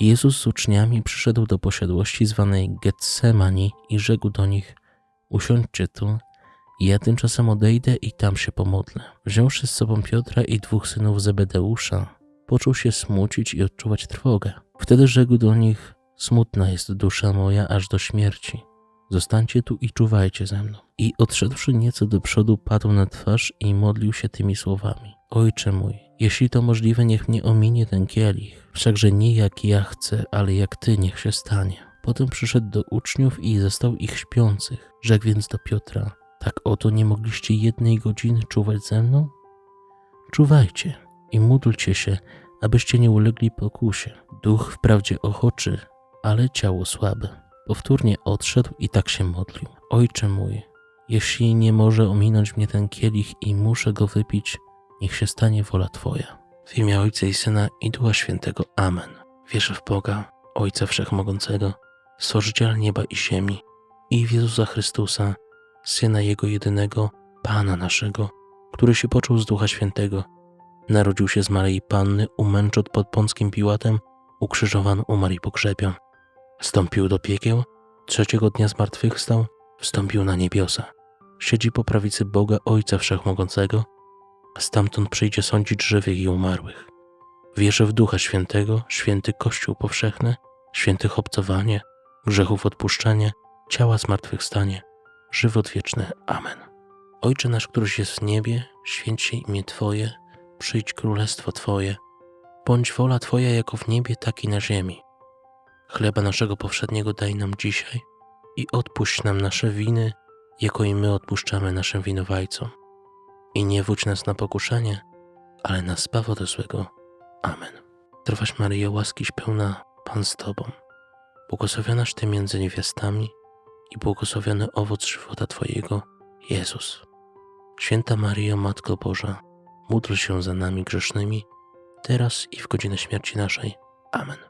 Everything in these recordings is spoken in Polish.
Jezus z uczniami przyszedł do posiadłości zwanej Getsemani i rzekł do nich: Usiądźcie tu, ja tymczasem odejdę i tam się pomodlę. Wziąwszy z sobą Piotra i dwóch synów Zebedeusza, począł się smucić i odczuwać trwogę. Wtedy rzekł do nich: Smutna jest dusza moja aż do śmierci. Zostańcie tu i czuwajcie ze mną. I odszedłszy nieco do przodu, padł na twarz i modlił się tymi słowami: Ojcze mój, jeśli to możliwe, niech mnie ominie ten kielich, wszakże nie jak ja chcę, ale jak ty niech się stanie. Potem przyszedł do uczniów i zastał ich śpiących. Rzekł więc do Piotra: Tak oto nie mogliście jednej godziny czuwać ze mną? Czuwajcie i módlcie się, abyście nie ulegli pokusie. Duch wprawdzie ochoczy, ale ciało słabe. Powtórnie odszedł i tak się modlił. Ojcze mój, jeśli nie może ominąć mnie ten kielich i muszę go wypić, niech się stanie wola Twoja. W imię Ojca i Syna i Ducha Świętego. Amen. Wierzę w Boga, Ojca Wszechmogącego, Stworzyciela nieba i ziemi i w Jezusa Chrystusa, Syna Jego jedynego, Pana naszego, który się począł z Ducha Świętego, narodził się z Maryi Panny, umęczot pod Pąckim Piłatem, ukrzyżowany umarł i pogrzebion. Wstąpił do piekieł, trzeciego dnia zmartwychwstał, wstąpił na niebiosa. Siedzi po prawicy Boga Ojca Wszechmogącego, stamtąd przyjdzie sądzić żywych i umarłych. Wierzę w Ducha Świętego, święty Kościół powszechny, świętych obcowanie, grzechów odpuszczenie, ciała zmartwychwstanie, żywot wieczny. Amen. Ojcze nasz, któryś jest w niebie, święć się imię Twoje, przyjdź królestwo Twoje, bądź wola Twoja jako w niebie, tak i na ziemi. Chleba naszego powszedniego daj nam dzisiaj i odpuść nam nasze winy, jako i my odpuszczamy naszym winowajcom. I nie wódź nas na pokuszenie, ale nas zbaw ode złego. Amen. Trwaś Maryjo, łaskiś pełna, Pan z Tobą. Błogosławionaś Ty między niewiastami i błogosławiony owoc żywota Twojego, Jezus. Święta Maryjo, Matko Boża, módl się za nami grzesznymi, teraz i w godzinę śmierci naszej. Amen.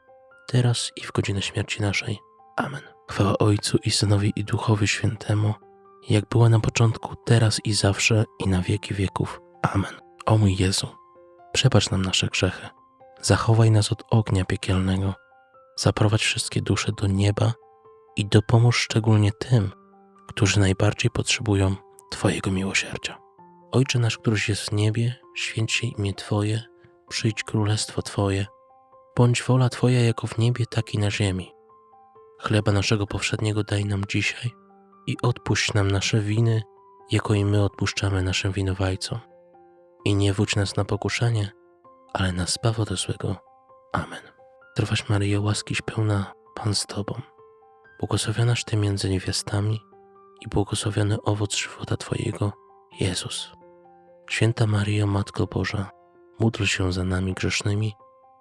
teraz i w godzinę śmierci naszej. Amen. Chwała Ojcu i Synowi i Duchowi Świętemu, jak była na początku, teraz i zawsze i na wieki wieków. Amen. O mój Jezu, przebacz nam nasze grzechy, zachowaj nas od ognia piekielnego, zaprowadź wszystkie dusze do nieba i dopomóż szczególnie tym, którzy najbardziej potrzebują Twojego miłosierdzia. Ojcze nasz, któryś jest w niebie, święć się imię Twoje, przyjdź królestwo Twoje, bądź wola Twoja jako w niebie, tak i na ziemi. Chleba naszego powszedniego daj nam dzisiaj i odpuść nam nasze winy, jako i my odpuszczamy naszym winowajcom. I nie wódź nas na pokuszenie, ale nas zbaw ode złego. Amen. Zdrowaś Maryjo, łaskiś pełna, Pan z Tobą. Błogosławionaś Ty między niewiastami i błogosławiony owoc żywota Twojego, Jezus. Święta Maryjo, Matko Boża, módl się za nami grzesznymi,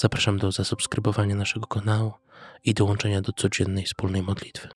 Zapraszam do zasubskrybowania naszego kanału i dołączenia do codziennej wspólnej modlitwy.